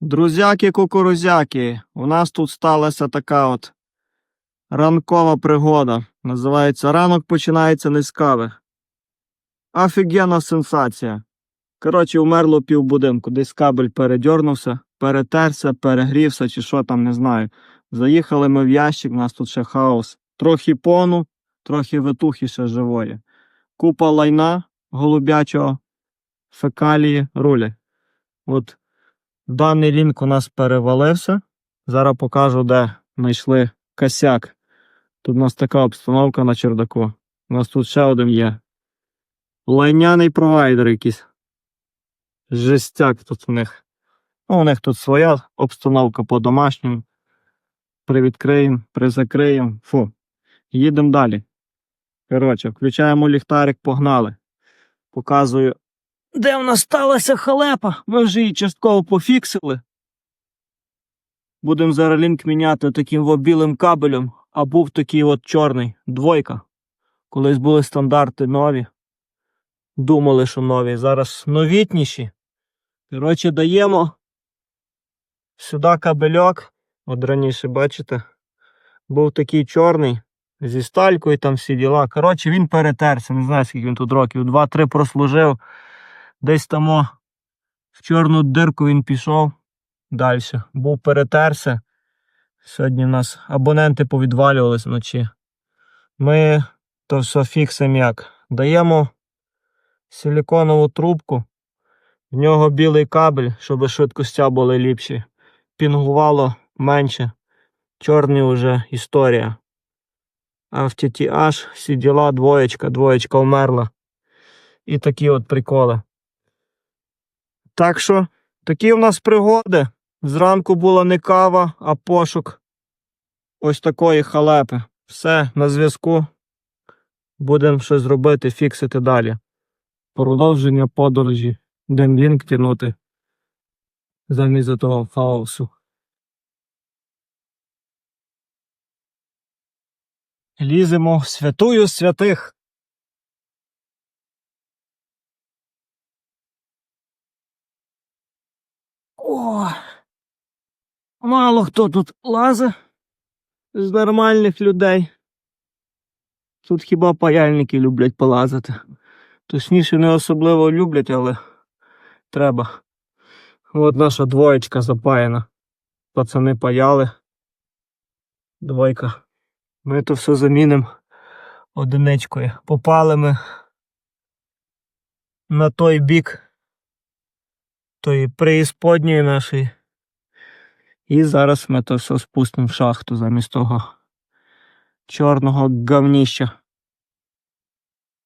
Друзяки кукурузяки, у нас тут сталася така от ранкова пригода. Називається Ранок починається не з кави. Офігенна сенсація. Коротше, умерло півбудинку. Десь кабель передьорнувся, перетерся, перегрівся чи що там, не знаю. Заїхали ми в ящик, у нас тут ще хаос. Трохи пону, трохи витухи ще живої. Купа лайна голубячого, фекалії, рулі. От Даний лінк у нас перевалився. Зараз покажу, де знайшли косяк. Тут у нас така обстановка на чердаку. У нас тут ще один є. Лайняний провайдер якийсь. Жестяк тут у них. Ну, у них тут своя обстановка по-домашньому. Привідкриємо, призакриємо. Фу. Їдемо далі. Коротше, включаємо ліхтарик, погнали. Показую де в нас сталася халепа? Ми вже її частково пофіксили. Будемо зараз лінк міняти таким во білим кабелем, а був такий от чорний, двойка. Колись були стандарти нові. Думали, що нові. Зараз новітніші. Коротше, даємо сюди кабельок. От раніше, бачите, був такий чорний зі сталькою там всі діла. Коротше, він перетерся. Не знаю, скільки він тут років. Два-три прослужив. Десь там в чорну дирку він пішов далі. Був перетерся. Сьогодні в нас абоненти повідвалювались вночі. Ми то все фіксимо як. Даємо силіконову трубку, в нього білий кабель, щоб швидкостя були ліпші. Пінгувало менше. Чорний вже історія. А в TTH всі діла двоєчка, двоєчка вмерла. І такі от приколи. Так що, такі в нас пригоди. Зранку була не кава, а пошук ось такої халепи. Все, на зв'язку. Будемо щось робити, фіксити далі. Продовження подорожі. Дем лінк тянути. Замість того хаосу. Ліземо в святую святих. О, мало хто тут лазить з нормальних людей. Тут хіба паяльники люблять полазити. Точніше, не особливо люблять, але треба. От наша двоєчка запаяна. Пацани паяли. Двойка. Ми то все замінимо одиничкою. Попали ми на той бік тої преісподньої нашої. І зараз ми то все спустимо в шахту замість того чорного говніща.